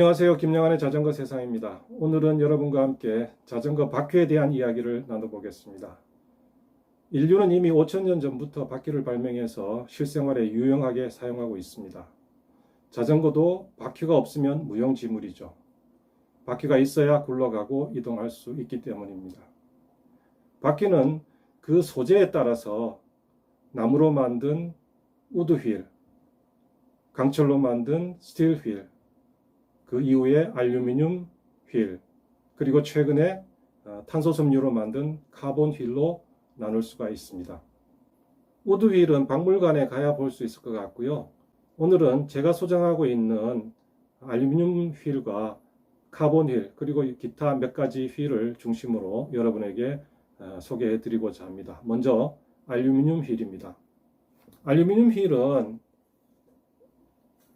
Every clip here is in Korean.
안녕하세요. 김영환의 자전거 세상입니다. 오늘은 여러분과 함께 자전거 바퀴에 대한 이야기를 나눠보겠습니다. 인류는 이미 5천년 전부터 바퀴를 발명해서 실생활에 유용하게 사용하고 있습니다. 자전거도 바퀴가 없으면 무용지물이죠. 바퀴가 있어야 굴러가고 이동할 수 있기 때문입니다. 바퀴는 그 소재에 따라서 나무로 만든 우드 휠, 강철로 만든 스틸 휠, 그 이후에 알루미늄 휠, 그리고 최근에 어, 탄소 섬유로 만든 카본 휠로 나눌 수가 있습니다. 우드 휠은 박물관에 가야 볼 수 있을 것 같고요. 오늘은 제가 소장하고 있는 알루미늄 휠과 카본 휠, 그리고 기타 몇 가지 휠을 중심으로 여러분에게 어, 소개해 드리고자 합니다. 먼저 알루미늄 휠입니다. 알루미늄 휠은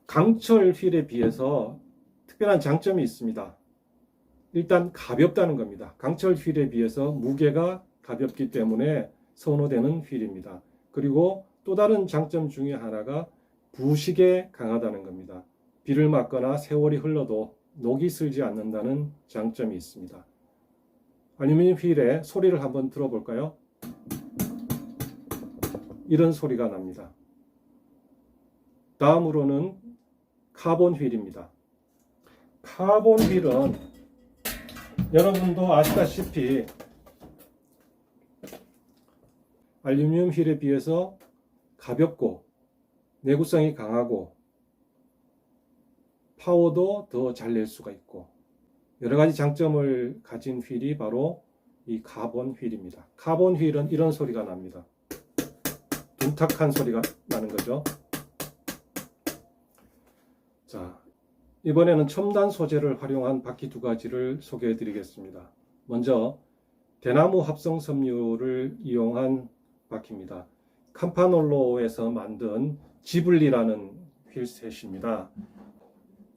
강철 휠에 비해서 특별한 장점이 있습니다. 일단 가볍다는 겁니다. 강철 휠에 비해서 무게가 가볍기 때문에 선호되는 휠입니다. 그리고 또 다른 장점 중에 하나가 부식에 강하다는 겁니다. 비를 맞거나 세월이 흘러도 녹이 슬지 않는다는 장점이 있습니다. 알루미늄 휠의 소리를 한번 들어볼까요? 이런 소리가 납니다. 다음으로는 카본 휠입니다. 카본 휠은 여러분도 아시다시피 알루미늄 휠에 비해서 가볍고 내구성이 강하고 파워도 더 잘 낼 수가 있고 여러 가지 장점을 가진 휠이 바로 이 카본 휠입니다. 카본 휠은 이런 소리가 납니다. 둔탁한 소리가 나는 거죠. 자, 이번에는 첨단 소재를 활용한 바퀴 두 가지를 소개해 드리겠습니다. 먼저 대나무 합성 섬유를 이용한 바퀴입니다. 캄파놀로에서 만든 지블리라는 휠셋입니다.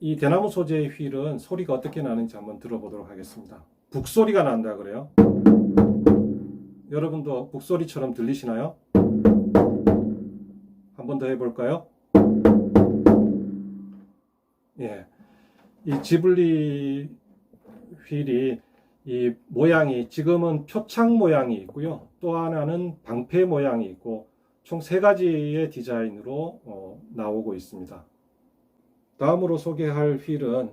이 대나무 소재의 휠은 소리가 어떻게 나는지 한번 들어보도록 하겠습니다. 북소리가 난다 그래요. 여러분도 북소리처럼 들리시나요? 한번 더 해볼까요? 예. 이 지블리 휠이 이 모양이 지금은 표창 모양이 있고요. 또 하나는 방패 모양이 있고 총 세 가지의 디자인으로 어, 나오고 있습니다. 다음으로 소개할 휠은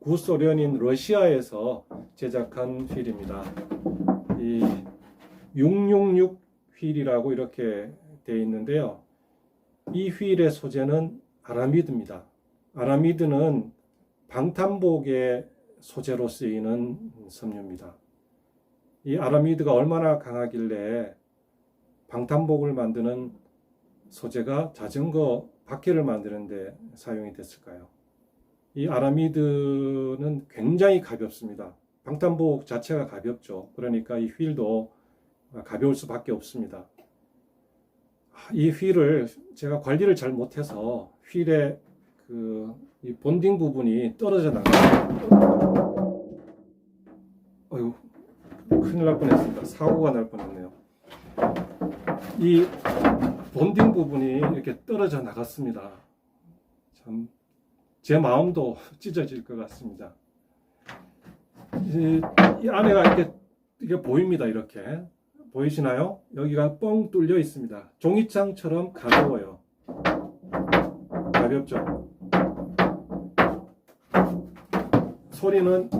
구소련인 러시아에서 제작한 휠입니다. 이 666 휠이라고 이렇게 되어 있는데요. 이 휠의 소재는 아라미드입니다. 아라미드는 방탄복의 소재로 쓰이는 섬유입니다. 이 아라미드가 얼마나 강하길래 방탄복을 만드는 소재가 자전거 바퀴를 만드는데 사용이 됐을까요? 이 아라미드는 굉장히 가볍습니다. 방탄복 자체가 가볍죠. 그러니까 이 휠도 가벼울 수밖에 없습니다. 이 휠을 제가 관리를 잘 못해서 휠의 그 이 본딩 부분이 떨어져 나가요. 어휴, 큰일 날 뻔했습니다. 사고가 날 뻔했네요. 이 본딩 부분이 이렇게 떨어져 나갔습니다. 참, 제 마음도 찢어질 것 같습니다. 이, 이 안에가 이렇게, 이게 보입니다. 이렇게. 보이시나요? 여기가 뻥 뚫려 있습니다. 종이장처럼 가벼워요. 가볍죠? 소리는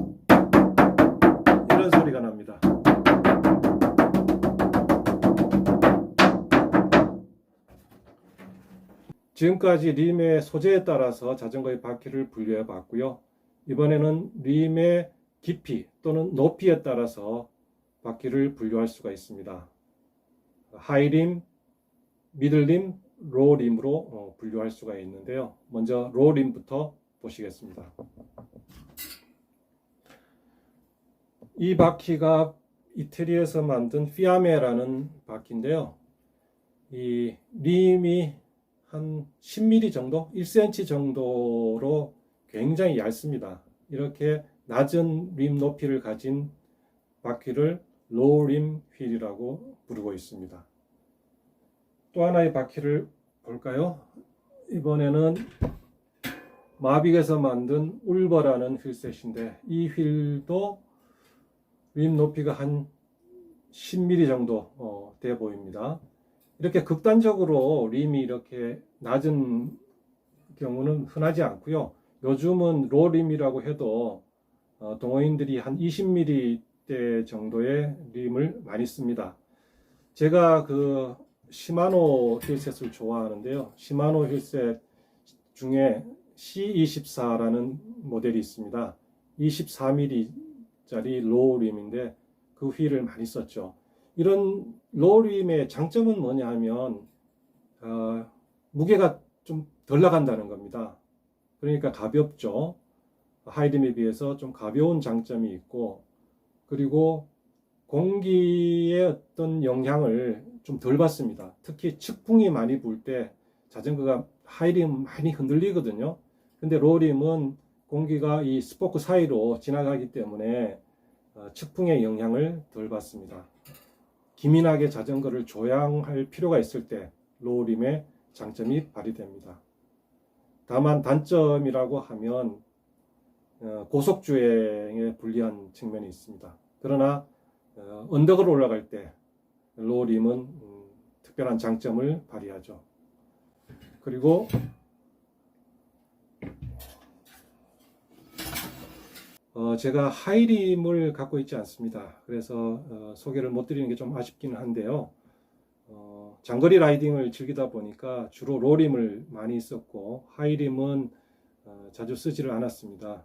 이런 소리가 납니다. 지금까지 림의 소재에 따라서 자전거의 바퀴를 분류해 봤고요. 이번에는 림의 깊이 또는 높이에 따라서 바퀴를 분류할 수가 있습니다. 하이림, 미들림, 로림으로 어, 분류할 수가 있는데요. 먼저 로림부터 보시겠습니다. 이 바퀴가 이태리에서 만든 피아메라는 바퀴인데요. 이 림이 한 10mm 정도, 1cm 정도로 굉장히 얇습니다. 이렇게 낮은 림 높이를 가진 바퀴를 로우 림 휠이라고 부르고 있습니다. 또 하나의 바퀴를 볼까요? 이번에는 마빅에서 만든 울버라는 휠셋인데 이 휠도 림 높이가 한 10mm 정도 어, 돼 보입니다. 이렇게 극단적으로 림이 이렇게 낮은 경우는 흔하지 않고요. 요즘은 로림이라고 해도 어, 동호인들이 한 20mm대 정도의 림을 많이 씁니다. 제가 그 시마노 휠셋을 좋아하는데요. 시마노 휠셋 중에 C24라는 모델이 있습니다. 24mm짜리 로우 림인데 그 휠을 많이 썼죠. 이런 로우 림의 장점은 뭐냐 하면 어, 무게가 좀 덜 나간다는 겁니다. 그러니까 가볍죠. 하이림에 비해서 좀 가벼운 장점이 있고 그리고 공기의 어떤 영향을 좀 덜 받습니다. 특히 측풍이 많이 불 때 자전거가 하이림 많이 흔들리거든요. 근데 로림은 공기가 이 스포크 사이로 지나가기 때문에 어, 측풍의 영향을 덜 받습니다. 기민하게 자전거를 조향할 필요가 있을 때 로림의 장점이 발휘됩니다. 다만 단점이라고 하면 어, 고속 주행에 불리한 측면이 있습니다. 그러나 어, 언덕을 올라갈 때 로림은 음, 특별한 장점을 발휘하죠. 그리고 어, 제가 하이림을 갖고 있지 않습니다. 그래서 어, 소개를 못 드리는 게 좀 아쉽기는 한데요. 어, 장거리 라이딩을 즐기다 보니까 주로 로림을 많이 썼고 하이림은 어, 자주 쓰지를 않았습니다.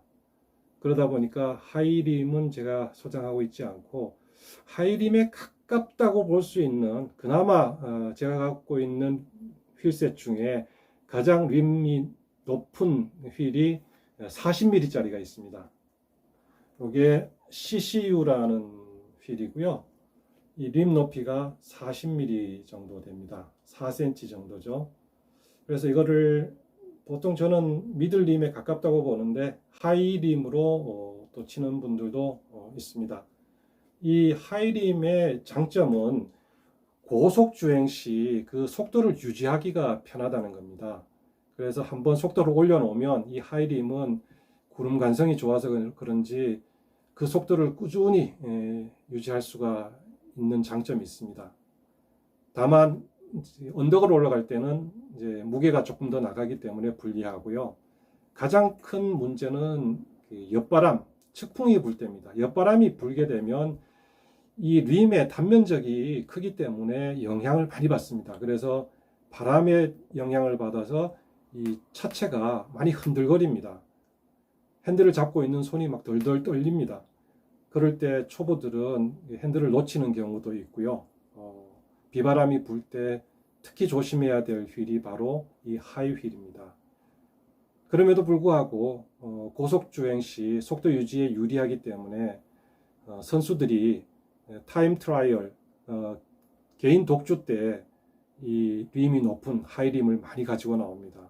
그러다 보니까 하이림은 제가 소장하고 있지 않고 하이림에 가깝다고 볼 수 있는 그나마 어, 제가 갖고 있는 휠셋 중에 가장 림이 높은 휠이 40mm짜리가 있습니다. 이게 CCU라는 휠이고요. 이 림 높이가 40mm 정도 됩니다. 4cm 정도죠. 그래서 이거를 보통 저는 미들림에 가깝다고 보는데 하이림으로 어, 또 치는 분들도 어, 있습니다. 이 하이림의 장점은 고속 주행 시 그 속도를 유지하기가 편하다는 겁니다. 그래서 한번 속도를 올려놓으면 이 하이림은 구름 간성이 좋아서 그런지 그 속도를 꾸준히 예, 유지할 수가 있는 장점이 있습니다. 다만 언덕을 올라갈 때는 이제 무게가 조금 더 나가기 때문에 불리하고요. 가장 큰 문제는 그 옆바람, 측풍이 불 때입니다. 옆바람이 불게 되면 이 림의 단면적이 크기 때문에 영향을 많이 받습니다. 그래서 바람의 영향을 받아서 이 차체가 많이 흔들거립니다. 핸들을 잡고 있는 손이 막 덜덜 떨립니다. 그럴 때 초보들은 핸들을 놓치는 경우도 있고요. 어, 비바람이 불 때 특히 조심해야 될 휠이 바로 이 하이 휠입니다. 그럼에도 불구하고 어, 고속 주행 시 속도 유지에 유리하기 때문에 어, 선수들이 타임 트라이얼 어, 개인 독주 때 이 림이 높은 하이림을 많이 가지고 나옵니다.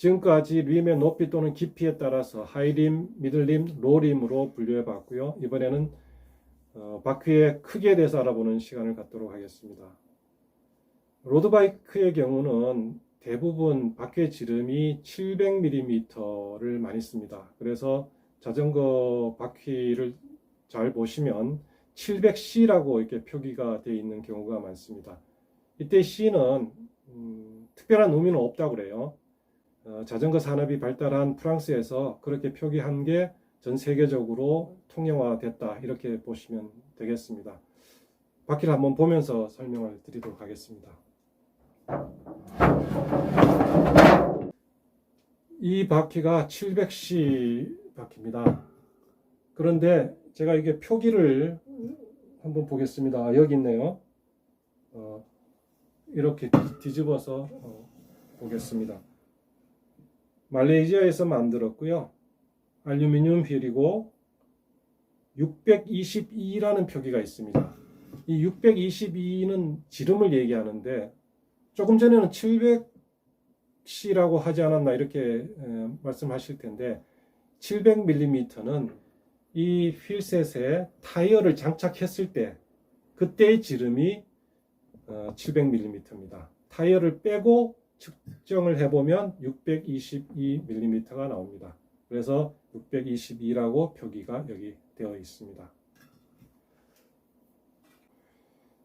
지금까지 림의 높이 또는 깊이에 따라서 하이림, 미들림, 로림으로 분류해 봤고요. 이번에는 어, 바퀴의 크기에 대해서 알아보는 시간을 갖도록 하겠습니다. 로드바이크의 경우는 대부분 바퀴의 지름이 700mm를 많이 씁니다. 그래서 자전거 바퀴를 잘 보시면 700C라고 이렇게 표기가 되어 있는 경우가 많습니다. 이때 C는 음, 특별한 의미는 없다고 그래요. 어, 자전거 산업이 발달한 프랑스에서 그렇게 표기한 게 전 세계적으로 통용화됐다 이렇게 보시면 되겠습니다. 바퀴를 한번 보면서 설명을 드리도록 하겠습니다. 이 바퀴가 700C 바퀴입니다. 그런데 제가 이게 표기를 한번 보겠습니다. 여기 있네요. 어, 이렇게 뒤집어서 어, 보겠습니다. 말레이시아에서 만들었고요. 알루미늄 휠이고 622라는 표기가 있습니다. 이 622는 지름을 얘기하는데 조금 전에는 700C라고 하지 않았나 이렇게 말씀하실 텐데 700mm는 이 휠셋에 타이어를 장착했을 때 그때의 지름이 700mm입니다. 타이어를 빼고 측정을 해보면 622mm가 나옵니다. 그래서 622라고 표기가 여기 되어 있습니다.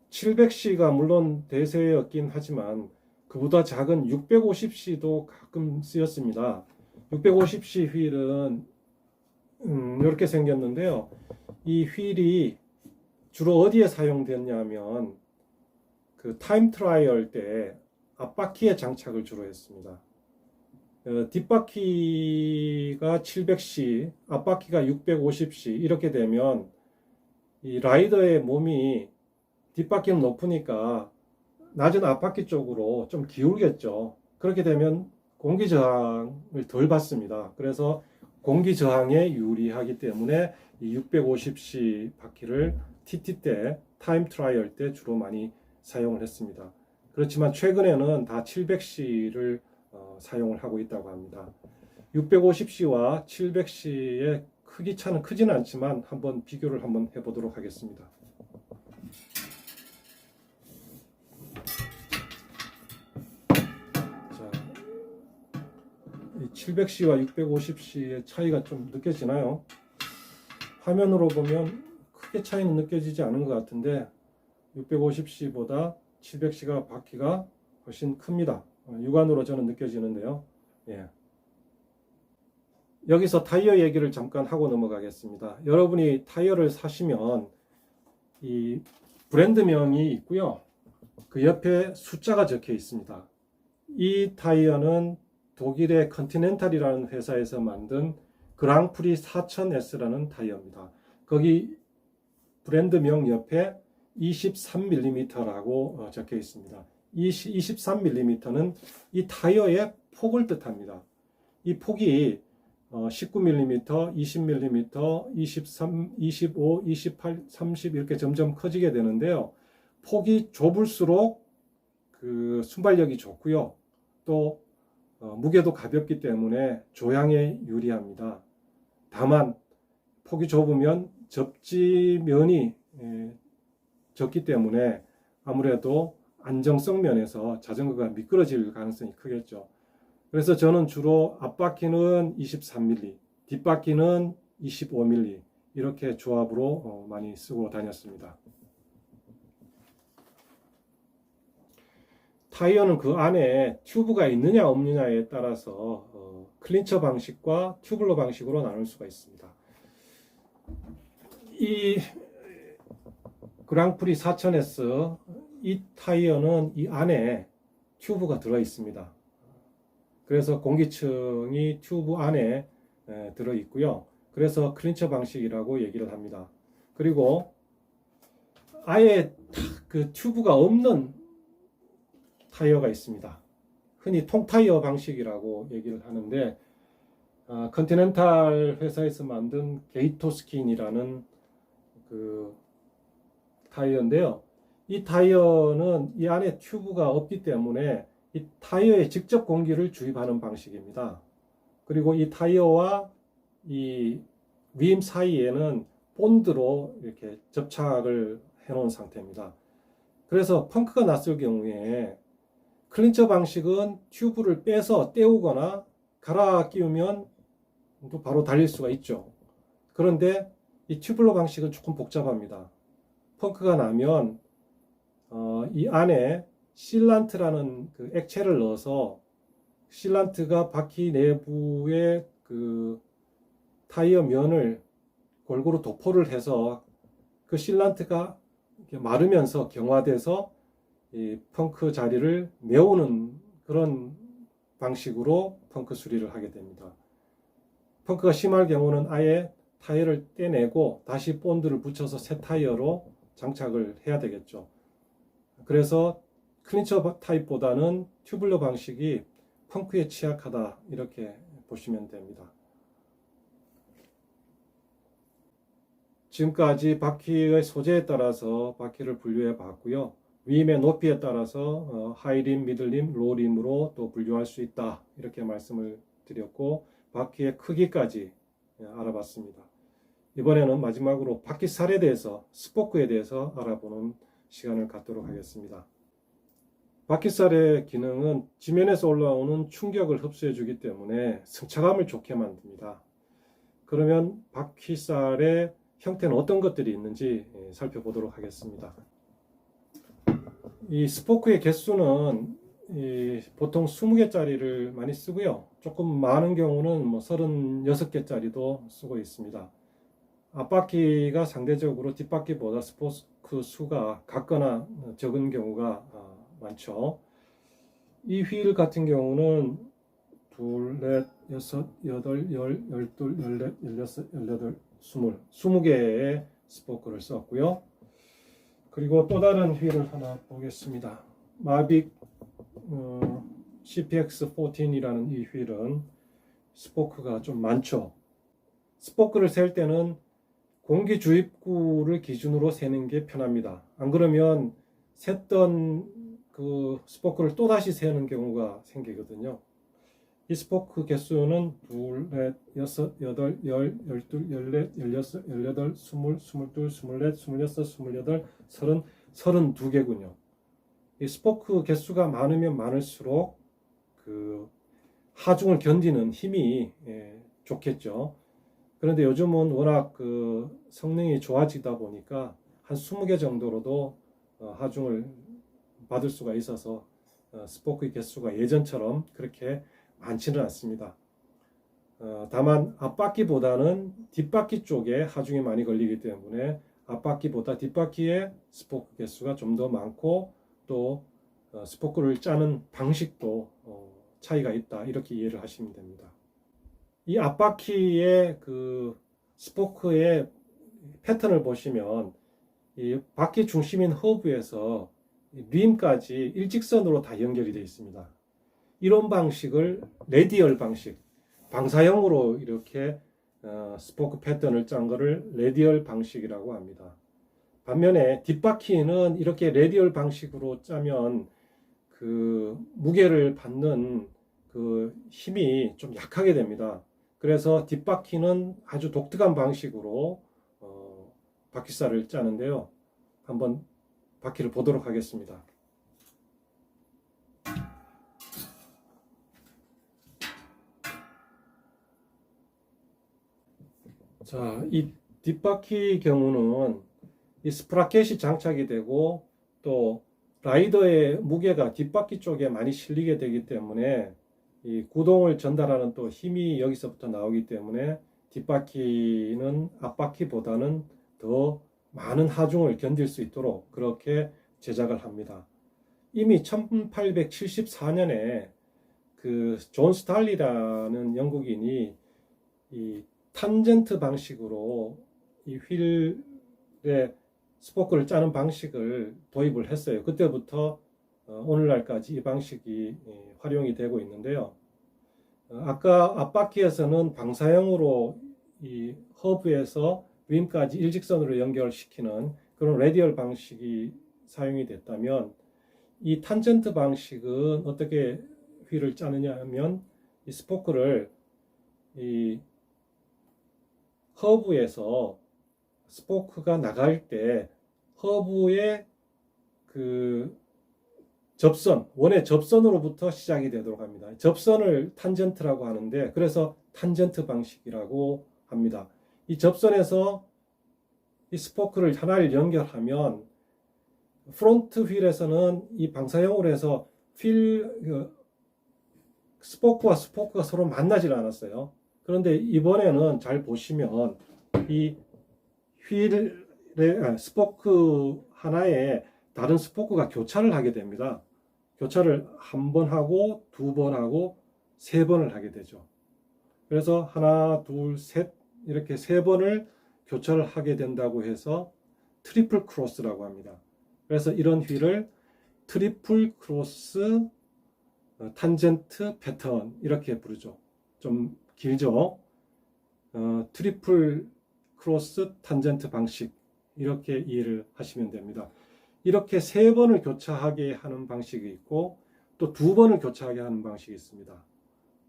700C가 물론 대세였긴 하지만 그보다 작은 650C도 가끔 쓰였습니다. 650C 휠은 음, 이렇게 생겼는데요. 이 휠이 주로 어디에 사용됐냐면 그 타임 트라이얼 때 앞바퀴에 장착을 주로 했습니다. 어, 뒷바퀴가 700C, 앞바퀴가 650C 이렇게 되면 이 라이더의 몸이 뒷바퀴는 높으니까 낮은 앞바퀴 쪽으로 좀 기울겠죠. 그렇게 되면 공기 저항을 덜 받습니다. 그래서 공기 저항에 유리하기 때문에 이 650C 바퀴를 TT 때 타임 트라이얼 때 주로 많이 사용을 했습니다. 그렇지만 최근에는 다 700C를 어, 사용을 하고 있다고 합니다. 650C와 700C의 크기 차는 크지는 않지만 한번 비교를 한번 해보도록 하겠습니다. 자, 이 700C와 650C의 차이가 좀 느껴지나요? 화면으로 보면 크게 차이는 느껴지지 않은 것 같은데 650C보다 700C가 바퀴가 훨씬 큽니다. 어, 육안으로 저는 느껴지는데요. 예. 여기서 타이어 얘기를 잠깐 하고 넘어가겠습니다. 여러분이 타이어를 사시면 이 브랜드명이 있고요. 그 옆에 숫자가 적혀 있습니다. 이 타이어는 독일의 컨티넨탈이라는 회사에서 만든 그랑프리 4000S라는 타이어입니다. 거기 브랜드명 옆에 23mm라고 어, 적혀 있습니다. 이 23mm는 이 타이어의 폭을 뜻합니다. 이 폭이 19mm, 20mm, 23, 25, 28, 30 이렇게 점점 커지게 되는데요. 폭이 좁을수록 그 순발력이 좋고요. 또 어, 무게도 가볍기 때문에 조향에 유리합니다. 다만 폭이 좁으면 접지면이 에, 적기 때문에 아무래도 안정성 면에서 자전거가 미끄러질 가능성이 크겠죠. 그래서 저는 주로 앞바퀴는 23mm, 뒷바퀴는 25mm 이렇게 조합으로 어, 많이 쓰고 다녔습니다. 타이어는 그 안에 튜브가 있느냐 없느냐에 따라서 어, 클린처 방식과 튜블러 방식으로 나눌 수가 있습니다. 이 그랑프리 4000S 이 타이어는 이 안에 튜브가 들어 있습니다. 그래서 공기층이 튜브 안에 에, 들어 있고요. 그래서 클린처 방식이라고 얘기를 합니다. 그리고 아예 그 튜브가 없는 타이어가 있습니다. 흔히 통타이어 방식이라고 얘기를 하는데 아, 컨티넨탈 회사에서 만든 게이토스킨이라는 그 타이어인데요. 이 타이어는 이 안에 튜브가 없기 때문에 이 타이어에 직접 공기를 주입하는 방식입니다. 그리고 이 타이어와 이 림 사이에는 본드로 이렇게 접착을 해 놓은 상태입니다. 그래서 펑크가 났을 경우에 클린처 방식은 튜브를 빼서 떼우거나 갈아 끼우면 또 바로 달릴 수가 있죠. 그런데 이 튜블러 방식은 조금 복잡합니다. 펑크가 나면 어, 이 안에 실란트라는 그 액체를 넣어서 실란트가 바퀴 내부의 그 타이어 면을 골고루 도포를 해서 그 실란트가 마르면서 경화돼서 이 펑크 자리를 메우는 그런 방식으로 펑크 수리를 하게 됩니다. 펑크가 심할 경우는 아예 타이어를 떼내고 다시 본드를 붙여서 새 타이어로 장착을 해야 되겠죠. 그래서 클린처 타입보다는 튜블러 방식이 펑크에 취약하다 이렇게 보시면 됩니다. 지금까지 바퀴의 소재에 따라서 바퀴를 분류해 봤고요. 림의 높이에 따라서 어, 하이림, 미들림, 로림으로 또 분류할 수 있다 이렇게 말씀을 드렸고 바퀴의 크기까지 예, 알아봤습니다. 이번에는 마지막으로 바퀴 살에 대해서 스포크에 대해서 알아보는 시간을 갖도록 하겠습니다. 바퀴살의 기능은 지면에서 올라오는 충격을 흡수해 주기 때문에 승차감을 좋게 만듭니다. 그러면 바퀴살의 형태는 어떤 것들이 있는지 예, 살펴보도록 하겠습니다. 이 스포크의 개수는 이 보통 20개짜리를 많이 쓰고요. 조금 많은 경우는 뭐 36개짜리도 쓰고 있습니다. 앞바퀴가 상대적으로 뒷바퀴보다 스포크 수가 같거나 적은 경우가 아, 많죠. 이 휠 같은 경우는 둘, 넷, 여섯, 여덟, 열, 열둘, 열넷, 열여섯, 열여덟, 스물, 스무 개의 스포크를 썼고요. 그리고 또 다른 휠을 하나 보겠습니다. 마빅 어, CPX14이라는 이 휠은 스포크가 좀 많죠. 스포크를 셀 때는 공기 주입구를 기준으로 세는 게 편합니다. 안 그러면 셌던 그 스포크를 또 다시 세는 경우가 생기거든요. 이 스포크 개수는 둘, 넷, 여섯, 여덟, 열, 열둘, 열넷, 열여섯, 열여덟, 스물, 스물둘, 스물넷, 스물여섯, 스물여덟, 서른, 서른두 개군요. 이 스포크 개수가 많으면 많을수록 그 하중을 견디는 힘이 예, 좋겠죠. 그런데 요즘은 워낙 그 성능이 좋아지다 보니까 한 20개 정도로도 어, 하중을 받을 수가 있어서 어, 스포크의 개수가 예전처럼 그렇게 많지는 않습니다. 어, 다만 앞바퀴보다는 뒷바퀴 쪽에 하중이 많이 걸리기 때문에 앞바퀴보다 뒷바퀴의 스포크 개수가 좀 더 많고 또 어, 스포크를 짜는 방식도 어, 차이가 있다 이렇게 이해를 하시면 됩니다. 이 앞바퀴의 그 스포크의 패턴을 보시면 이 바퀴 중심인 허브에서 림까지 일직선으로 다 연결이 되어 있습니다. 이런 방식을 레디얼 방식, 방사형으로 이렇게 어, 스포크 패턴을 짠 거를 레디얼 방식이라고 합니다. 반면에 뒷바퀴는 이렇게 레디얼 방식으로 짜면 그 무게를 받는 그 힘이 좀 약하게 됩니다. 그래서 뒷바퀴는 아주 독특한 방식으로 어, 바퀴살을 짜는데요. 한번 바퀴를 보도록 하겠습니다. 자, 이 뒷바퀴 경우는 이 스프라켓이 장착이 되고 또 라이더의 무게가 뒷바퀴 쪽에 많이 실리게 되기 때문에 이 구동을 전달하는 또 힘이 여기서부터 나오기 때문에 뒷바퀴는 앞바퀴보다는 더 많은 하중을 견딜 수 있도록 그렇게 제작을 합니다. 이미 1874년에 그 존 스탈리라는 영국인이 이 탄젠트 방식으로 이 휠의 스포크를 짜는 방식을 도입을 했어요. 그때부터 어, 오늘날까지 이 방식이 예, 활용이 되고 있는데요. 어, 아까 앞바퀴에서는 방사형으로 이 허브에서 림까지 일직선으로 연결시키는 그런 레디얼 방식이 사용이 됐다면 이 탄젠트 방식은 어떻게 휠을 짜느냐 하면 이 스포크를 이 허브에서 스포크가 나갈 때 허브의 그 접선, 원의 접선으로부터 시작이 되도록 합니다. 접선을 탄젠트라고 하는데 그래서 탄젠트 방식이라고 합니다. 이 접선에서 이 스포크를 하나를 연결하면 프론트 휠에서는 이 방사형으로 해서 휠 그, 스포크와 스포크가 서로 만나질 않았어요. 그런데 이번에는 잘 보시면 이 휠의 아, 스포크 하나에 다른 스포크가 교차를 하게 됩니다. 교차를 한 번 하고 두 번 하고 세 번을 하게 되죠. 그래서 하나, 둘, 셋 이렇게 세 번을 교차를 하게 된다고 해서 트리플 크로스라고 합니다. 그래서 이런 휠을 트리플 크로스 어, 탄젠트 패턴 이렇게 부르죠. 좀 길죠. 어, 트리플 크로스 탄젠트 방식 이렇게 이해를 하시면 됩니다. 이렇게 세 번을 교차하게 하는 방식이 있고 또 두 번을 교차하게 하는 방식이 있습니다.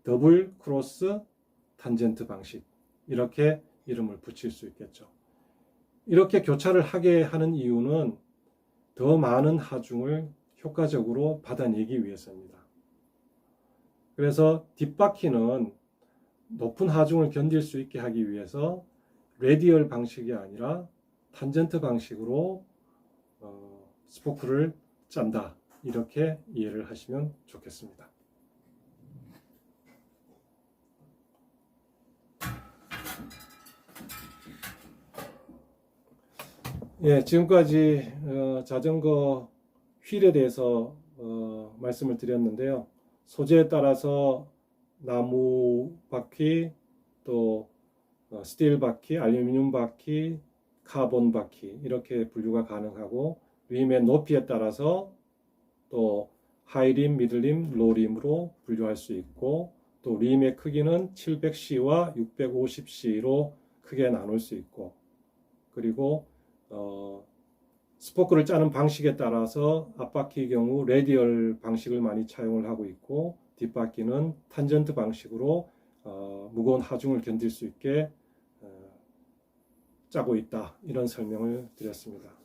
더블 크로스 탄젠트 방식 이렇게 이름을 붙일 수 있겠죠. 이렇게 교차를 하게 하는 이유는 더 많은 하중을 효과적으로 받아내기 위해서입니다. 그래서 뒷바퀴는 높은 하중을 견딜 수 있게 하기 위해서 레디얼 방식이 아니라 탄젠트 방식으로 어, 스포크를 짠다. 이렇게 이해를 하시면 좋겠습니다. 예, 지금까지 어, 자전거 휠에 대해서 어, 말씀을 드렸는데요. 소재에 따라서 나무 바퀴, 또 어, 스틸 바퀴, 알루미늄 바퀴, 카본 바퀴 이렇게 분류가 가능하고 림의 높이에 따라서 또 하이림, 미들림, 로림으로 분류할 수 있고 또 림의 크기는 700C와 650C로 크게 나눌 수 있고 그리고 어, 스포크를 짜는 방식에 따라서 앞바퀴의 경우 레디얼 방식을 많이 차용을 하고 있고 뒷바퀴는 탄전트 방식으로 어, 무거운 하중을 견딜 수 있게 어, 짜고 있다 이런 설명을 드렸습니다.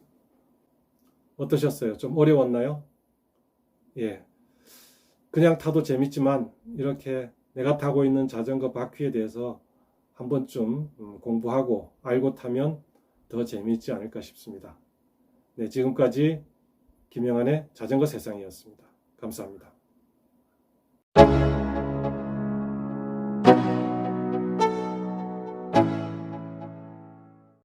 어떠셨어요? 좀 어려웠나요? 예, 그냥 타도 재밌지만 이렇게 내가 타고 있는 자전거 바퀴에 대해서 한 번쯤 음, 공부하고 알고 타면 더 재미있지 않을까 싶습니다. 네, 지금까지 김영환의 자전거 세상이었습니다. 감사합니다.